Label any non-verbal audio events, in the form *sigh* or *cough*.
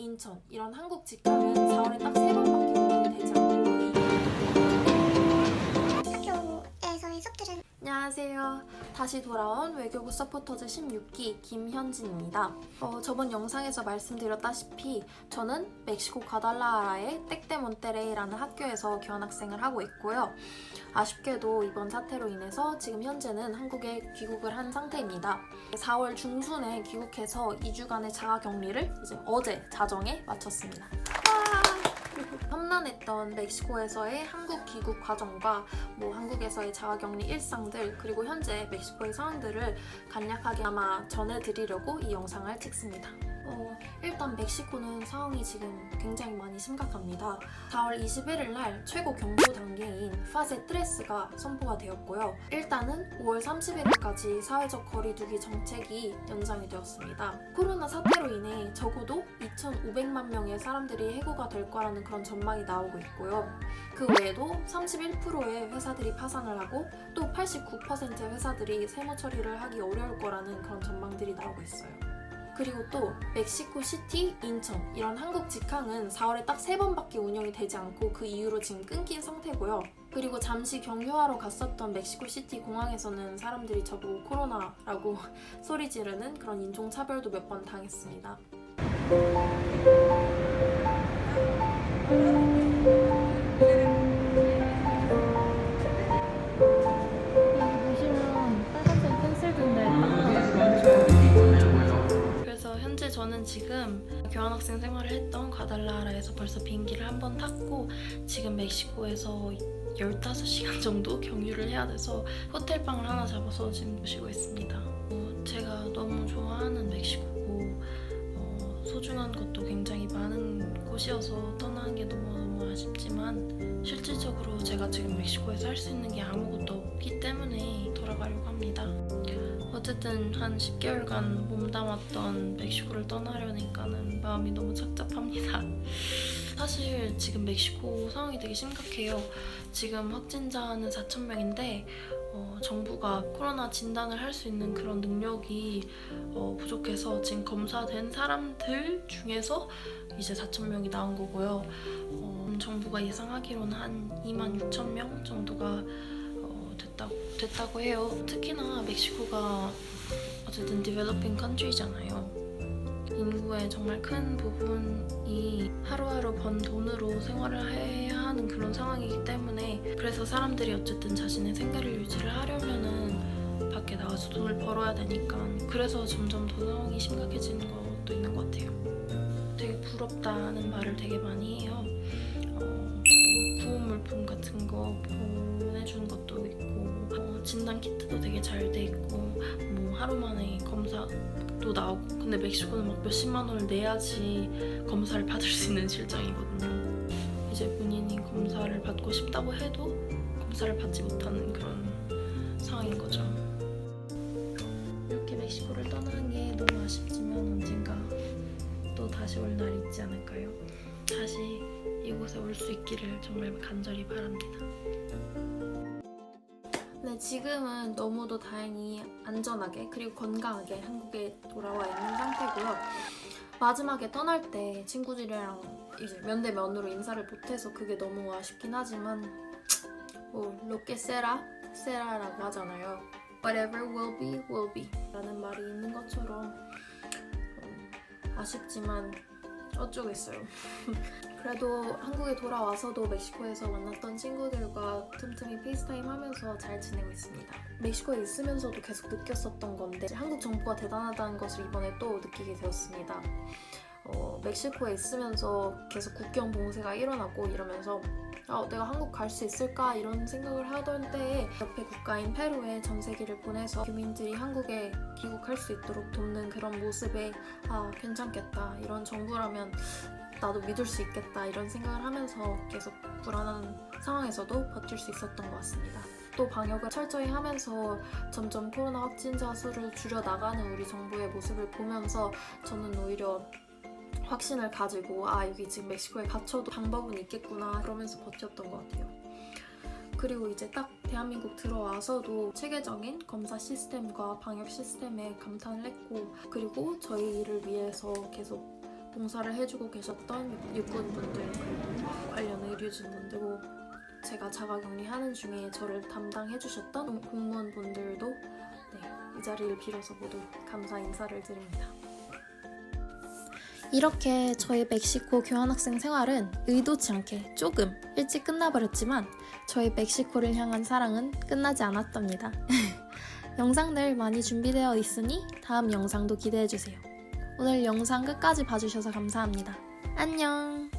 인천 이런 한국 직항은 4월에 딱 세 번밖에 안녕하세요. 다시 돌아온 외교부 서포터즈 16기 김현진입니다. 어, 저번 영상에서 말씀드렸다시피 저는 멕시코 과달라하라의 땡떼몬테레이라는 학교에서 교환학생을 하고 있고요. 아쉽게도 이번 사태로 인해서 지금 현재는 한국에 귀국을 한 상태입니다. 4월 중순에 귀국해서 2주간의 자가 격리를 이제 어제 자정에 마쳤습니다. 험난했던 멕시코에서의 한국 귀국 과정과 뭐 한국에서의 자가격리 일상들 그리고 현재 멕시코의 상황들을 간략하게 아마 전해드리려고 이 영상을 찍습니다. 어, 일단 멕시코는 상황이 지금 굉장히 많이 심각합니다. 4월 21일 날 최고 경보 단계인 파세 트레스가 선포가 되었고요. 일단은 5월 31일까지 사회적 거리두기 정책이 연장이 되었습니다. 코로나 사태로 인해 적어도 2,500만 명의 사람들이 해고가 될 거라는 그런 전망이 나오고 있고요. 그 외에도 31%의 회사들이 파산을 하고 또 89%의 회사들이 세무 처리를 하기 어려울 거라는 그런 전망들이 나오고 있어요. 그리고 또 멕시코 시티, 인천 이런 한국 직항은 4월에 딱세 번밖에 운영이 되지 않고 그 이후로 지금 끊긴 상태고요. 그리고 잠시 경유하러 갔었던 멕시코 시티 공항에서는 사람들이 저보고 코로나라고 *laughs* 소리 지르는 그런 인종차별도 몇 번 당했습니다. 교환학생 생활을 했던 과달라하라에서 벌써 비행기를 한 번 탔고 지금 멕시코에서 15시간 정도 경유를 해야 돼서 호텔방을 하나 잡아서 지금 쉬고 있습니다. 어, 제가 너무 좋아하는 멕시코고 어, 소중한 것도 굉장히 많은 곳이어서 떠나는 게 너무너무 아쉽지만 실질적으로 제가 지금 멕시코에서 할 수 있는 게 아무것도 없기 때문에 돌아가려고 합니다. 어쨌든 한 10개월간 몸담았던 멕시코를 떠나려니까는 마음이 너무 착잡합니다. *laughs* 사실 지금 멕시코 상황이 되게 심각해요. 지금 확진자는 4,000명인데 어, 정부가 코로나 진단을 할 수 있는 그런 능력이 어, 부족해서 지금 검사된 사람들 중에서 이제 4,000명이 나온 거고요. 어, 정부가 예상하기로는 한 2만 6천 명 정도가 어, 됐다고, 해요. 특히나 멕시코가 어쨌든 디벨로핑 컨트리잖아요. 인구의 정말 큰 부분이 하루하루 번 돈으로 생활을 해야 하는 그런 상황이기 때문에 그래서 사람들이 어쨌든 자신의 생계를 유지를 하려면은 밖에 나가서 돈을 벌어야 되니까 그래서 점점 더 상황이 심각해지는 것도 있는 것 같아요. 되게 부럽다는 말을 되게 많이 해요. 어, 뭐 구호 물품 같은 거 보 내주는 것도 있고 어, 진단 키트도 되게 잘 돼 있고 뭐 하루 만에 검사도 나오고 근데 멕시코는 막 몇십만 원을 내야지 검사를 받을 수 있는 실정이거든요. 이제 본인이 검사를 받고 싶다고 해도 검사를 받지 못하는 그런 상황인 거죠. 이렇게 멕시코를 떠나는 게 너무 아쉽지만 언젠가 또 다시 올 날이 있지 않을까요? 다시 이곳에 올 수 있기를 정말 간절히 바랍니다. 네, 지금은 너무도 다행히 안전하게 그리고 건강하게 한국에 돌아와 있는 상태고요. 마지막에 떠날 때 친구들이랑 이제 면대 면으로 인사를 못해서 그게 너무 아쉽긴 하지만 뭐 로케 세라 세라라고 하잖아요. Whatever will be will be 라는 말이 있는 것처럼 음, 아쉽지만 어쩌겠어요. *laughs* 그래도 한국에 돌아와서도 멕시코에서 만났던 친구들과 틈틈이 페이스타임 하면서 잘 지내고 있습니다. 멕시코에 있으면서도 계속 느꼈었던 건데 한국 정부가 대단하다는 것을 이번에 또 느끼게 되었습니다. 어, 멕시코에 있으면서 계속 국경 봉쇄가 일어나고 이러면서 아, 내가 한국 갈 수 있을까 이런 생각을 하던 때에 옆에 국가인 페루에 전세기를 보내서 교민들이 한국에 귀국할 수 있도록 돕는 그런 모습에 아 괜찮겠다 이런 정부라면 나도 믿을 수 있겠다 이런 생각을 하면서 계속 불안한 상황에서도 버틸 수 있었던 것 같습니다. 또 방역을 철저히 하면서 점점 코로나 확진자 수를 줄여 나가는 우리 정부의 모습을 보면서 저는 오히려 확신을 가지고 아 여기 지금 멕시코에 갇혀도 방법은 있겠구나 그러면서 버텼던 것 같아요. 그리고 이제 딱 대한민국 들어와서도 체계적인 검사 시스템과 방역 시스템에 감탄을 했고 그리고 저희 일을 위해서 계속 봉사를 해주고 계셨던 육군분들 관련 의료진분들고 제가 자가격리하는 중에 저를 담당해주셨던 공무원분들도 네, 이 자리를 빌어서 모두 감사 인사를 드립니다. 이렇게 저의 멕시코 교환학생 생활은 의도치 않게 조금 일찍 끝나버렸지만 저의 멕시코를 향한 사랑은 끝나지 않았답니다. *laughs* 영상들 많이 준비되어 있으니 다음 영상도 기대해주세요. 오늘 영상 끝까지 봐주셔서 감사합니다. 안녕!